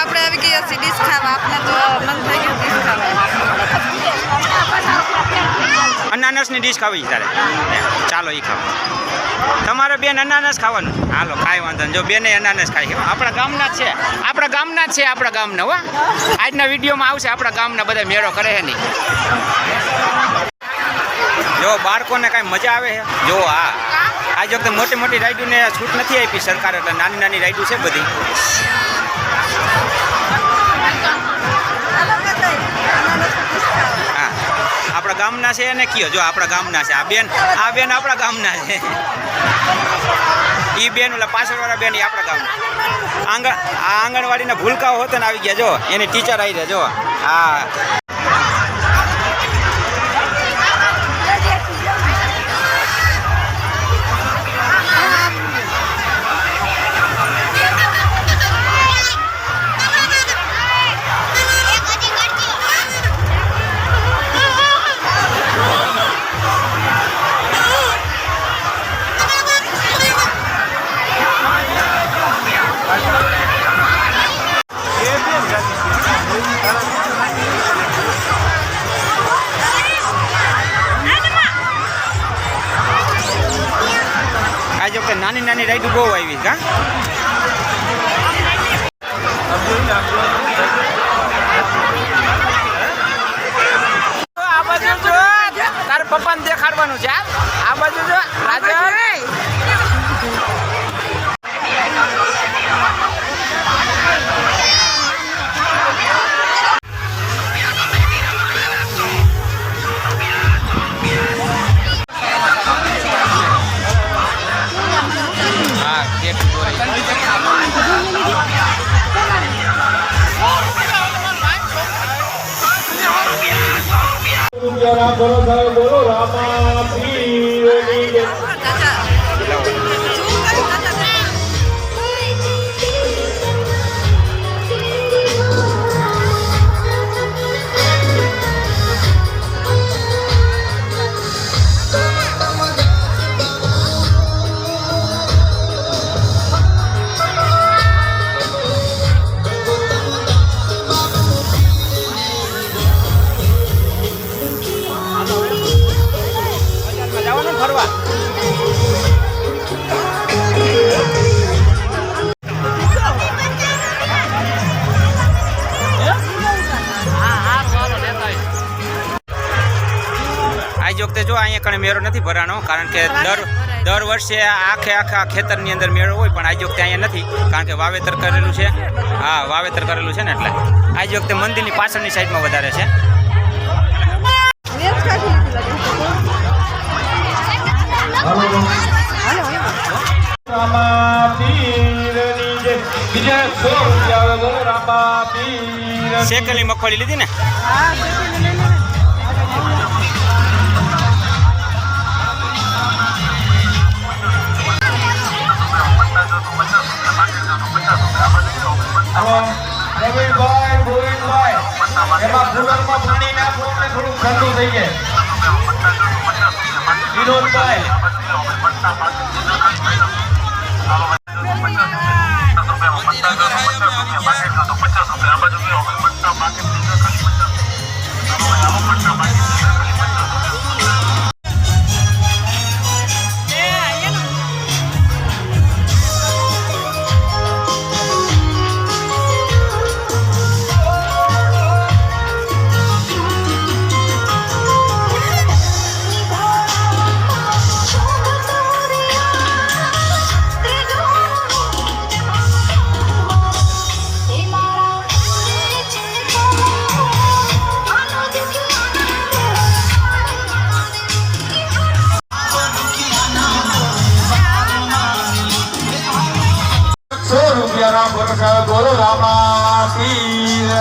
આપણે આવી ગયા છીએ ડીશ ખાવા. આપણે તો મન થઈ ગયું ડીશ ખાવા. અનાનસની ડીશ ખાવી તારે. ચાલો એ ખાવ તમારે બેન અનાનસ ખાવાનું? હાલો, કાંઈ વાંધો જો બેને અનાનસ ખાઈ ખાવા આપણા ગામના છે. આપણા ગામના છે આપણા ગામના, હો. આજના વિડીયોમાં આવશે આપણા ગામના બધા મેળો કરે છે નહીં. જો બાળકોને કાંઈ મજા આવે છે? જો હા આજ વખતે મોટી મોટી રાઈડુને છૂટ નથી આપી સરકાર, એટલે નાની નાની રાઈડુ છે બધી. આપણા ગામના છે એને કયો? જો આપણા ગામના છે. આ બેન આ બેન આપણા ગામના છે. એ બેન, ઓલા પાછળવાળા બેન એ આપણા ગામના. આંગણ, આ આંગણવાડીના ભૂલકાઓ હોતો ને આવી ગયા, જો. એની ટીચર આવી રહ્યા, જો. હા. આજ નાની નાની રાઈડુ બહુ આવી કા આ બાજુ જો તાર પપ્પાને દેખાડવાનું છે આ આ બાજુ. જો રાજન બોલો રામા આજ વખતે જો અહીંયા કણે મેળો નથી ભરાણો કારણ કે દર દર વર્ષે આખે આખા ખેતરની અંદર મેળો હોય પણ આજ વખતે અહીંયા નથી કારણ કે વાવેતર કરેલું છે. હા વાવેતર કરેલું છે ને એટલે. આજ વખતે મંદિરની પાછળની સાઈડમાં વધારે છે. બીજા શેકેલી મગફળી લીધી ને? પ્રવીણભાઈ ગોવિંદભાઈ એમાં કુલરમાં પાણી નાખો એટલે થોડું ઠંડુ થઈ જાય. વિનોદભાઈ. સો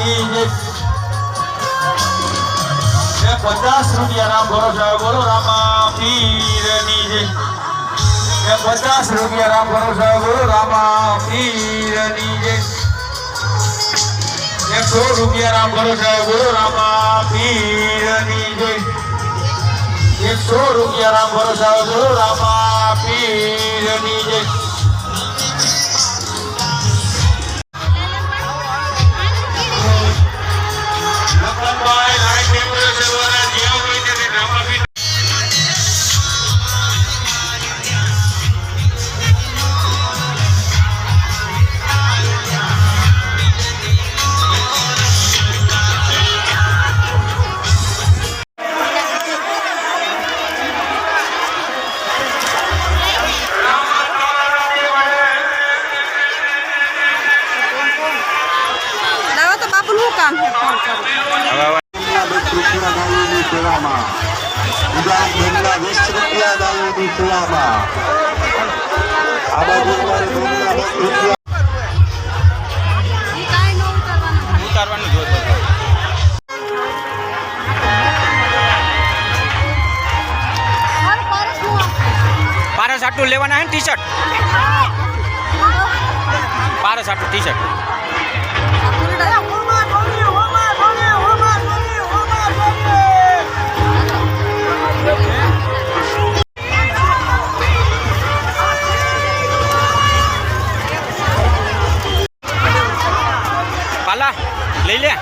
એ પચાસ રૂપિયા રામ ભરોસા બોલો, રામા પીરની જય. એ પચાસ રૂપિયા રામ ભરોસા બોલો, રામા પીરની જય. એકસો રૂપિયા રામ ભરોસા બોલો, રામા પીરની જય. એકસો રૂપિયા રામ ભરોસા બોલો, રામા પીરની જય વીસ રૂપિયા દારૂની સેવામાં. બીજા વીસ રૂપિયા દારૂની સેવામાં. આ બાજુ અમારે મહિલા દસ રૂપિયા. પારસ આટલું લેવાના હે ટી શર્ટ પારસ આટલું ટી શર્ટ પાલા લઈ લે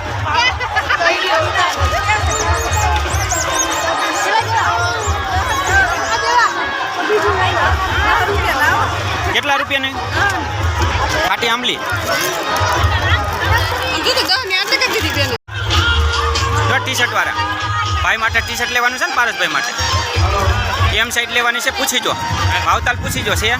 કેટલા રૂપિયાની ખાટી આંબલી કીધી દસ ને આજે કે કીધી બેન જો ટી શર્ટ વાળા. ભાઈ માટે ટી શર્ટ લેવાનું છે ને પારસભાઈ માટે. એમ સાઈડ લેવાની છે, પૂછી જો. ભાવતાલ, પૂછી જો, છે?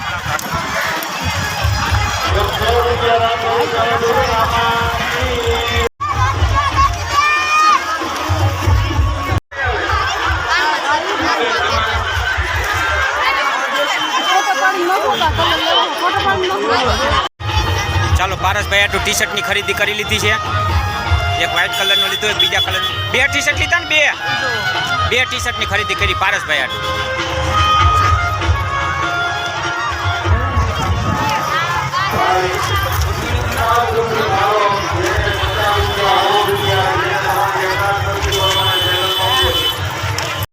ચાલો પારસભાઈ આટલું ટી શર્ટની ખરીદી કરી લીધી છે. એક વ્હાઇટ કલરનો લીધો એક બીજા કલર બે ટી શર્ટ લીધા ને બે? બે ટી શર્ટની ખરીદી કરી પારસભાઈ આટલું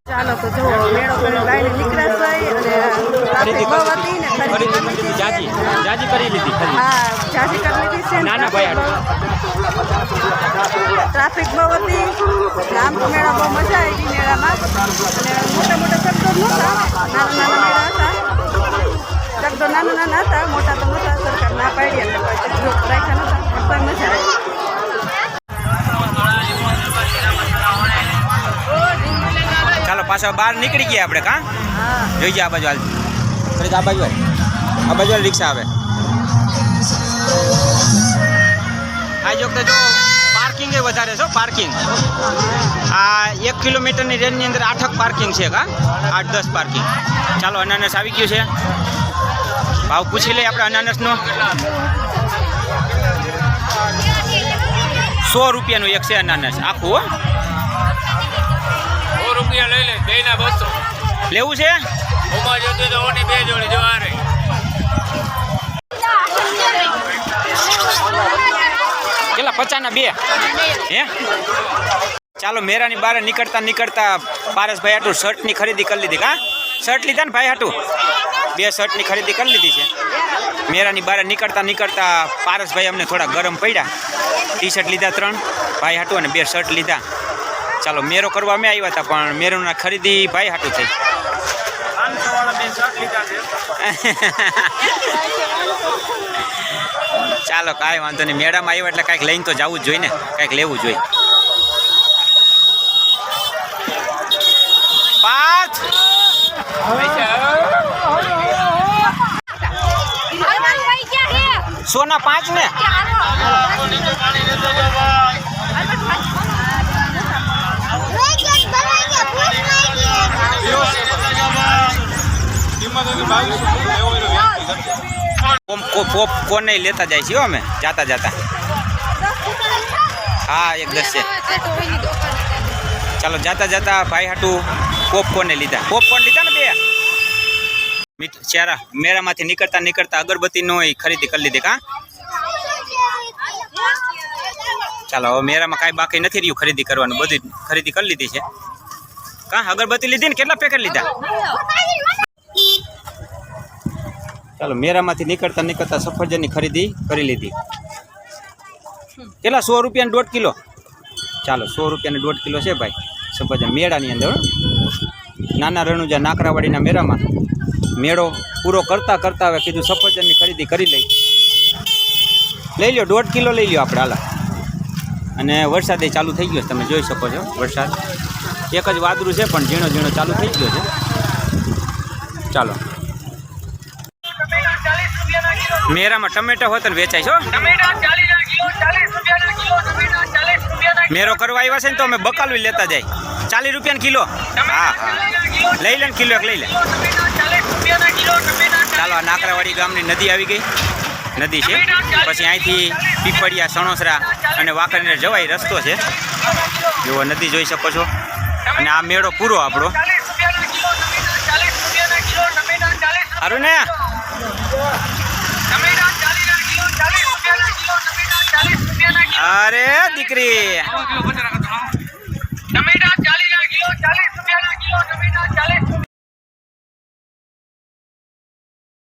ચાલો તો જો મેળો કરી લાઈને નીકળ્યા છે અને ટ્રાફિક બહુ હતી ને ખરીદી કરી જાજી. જાજી કરી લીધી. હા ઝાંસી કરી લીધી છે નાના ભાઈ ટ્રાફિક બહુ હતી. એટલે મેળા બહુ મજા આવી મેળામાં. અને મોટા મોટા શબ્દો નહોતા. નાના નાના મેળા હતા. શબ્દો નાના નાના હતા. મોટા તો નહોતા. સરકાર ના પાડી એટલે કોઈ રાખ્યા નહોતા. પણ મજા આવી ચાલો પાછા બહાર નીકળી ગયા આપણે કાં? જોઈ ગયા આ બાજુ હાલ ફરી આ બાજુ આ બાજુ રિક્ષા આવે. આ જો તો જો વધારે છો પાર્કિંગ આ એક કિલોમીટરની રેન્જની અંદર આઠક પાર્કિંગ છે કા આઠ દસ પાર્કિંગ ચાલો અનાનસ આવી ગયું છે. ભાવ પૂછી લઈએ આપણે અનાનસનો. સો રૂપિયાનું એક છે અનાનસ. આખું હો? સો રૂપિયા લઈ લે બે ના બસો. લેવું છે? ઉમા જોતી તો ઓની બે જોડી જો આ રહી પચાસના બે. હે? ચાલો મેરાની બહાર નીકળતા નીકળતા પારસભાઈ હાટું શર્ટની ખરીદી કરી લીધી. હા? શર્ટ લીધા ને ભાઈ હાટું? બે શર્ટની ખરીદી કરી લીધી છે. મેરાની બહાર નીકળતા નીકળતા પારસભાઈ અમને થોડા ગરમ પડ્યા. ટી શર્ટ લીધા ત્રણ ભાઈ હાટું અને બે શર્ટ લીધા. ચાલો મેરો કરવા અમે આવ્યા હતા પણ મેરોના ખરીદી ભાઈ હાટું થઈ. ચાલો, કાંઈ વાંધો નહીં. મેળામાં આવ્યો એટલે કાંઈક લઈને તો જવું જ જોઈએ ને. કાંઈક લેવું જોઈએ. પાંચ સોના પાંચ ને? પોપ પોપ કોને લેતા જાય છે હો અમે, જાતા જાતા. હા, એક દસ છે. ચાલો, જાતા જાતા ભાઈ હાટું પોપકોર્ન લીધા? પોપકોર્ન લીધા ને બે? મીઠ ચારા, મેળામાંથી નીકળતા નીકળતા અગરબત્તીનો ખરીદી કરી લીધી, કા? ચાલો, હવે મેળામાં કાંઈ બાકી નથી રહ્યું ખરીદી કરવાનું. બધી ખરીદી કરી લીધી છે. કા, અગરબત્તી લીધી ને કેટલા પેકેટ લીધા? ચાલો મેળામાંથી નીકળતા નીકળતા સફરજનની ખરીદી કરી લીધી. કેટલા? સો રૂપિયાની દોઢ કિલો. ચાલો, સો રૂપિયાની દોઢ કિલો છે ભાઈ. સફરજન મેળાની અંદર. નાના રણુજા નાકરાવાડીના મેળામાં મેળો પૂરો કરતાં કરતાં હવે કીધું સફરજનની ખરીદી કરી લઈ. લઈ લ્યો, દોઢ કિલો લઈ લ્યો આપણે, હાલા. અને વરસાદ એ ચાલુ થઈ ગયો છે, તમે જોઈ શકો છો વરસાદ. એક જ વાદળું છે, પણ ઝીણો ઝીણો ચાલુ થઈ ગયો છે. ચાલો. મેરામાં ટમેટા હોત ને વેચાય છો મેરો કરવા આવ્યા છે ને તો અમે બકાલું લેતા જાય. ચાલીસ રૂપિયા કિલો? હા હા. લઈ લે ને કિલો એક લઈ લે. ચાલો આ નાકરાવાડી ગામની નદી આવી ગઈ. નદી છે. પછી અહીંથી પીપળિયા સણોસરા અને વાંકણીને જવાય રસ્તો છે. એવો નદી જોઈ શકો છો. અને આ મેળો પૂરો આપણો. સારું ને અરે દીકરી. ટમેટા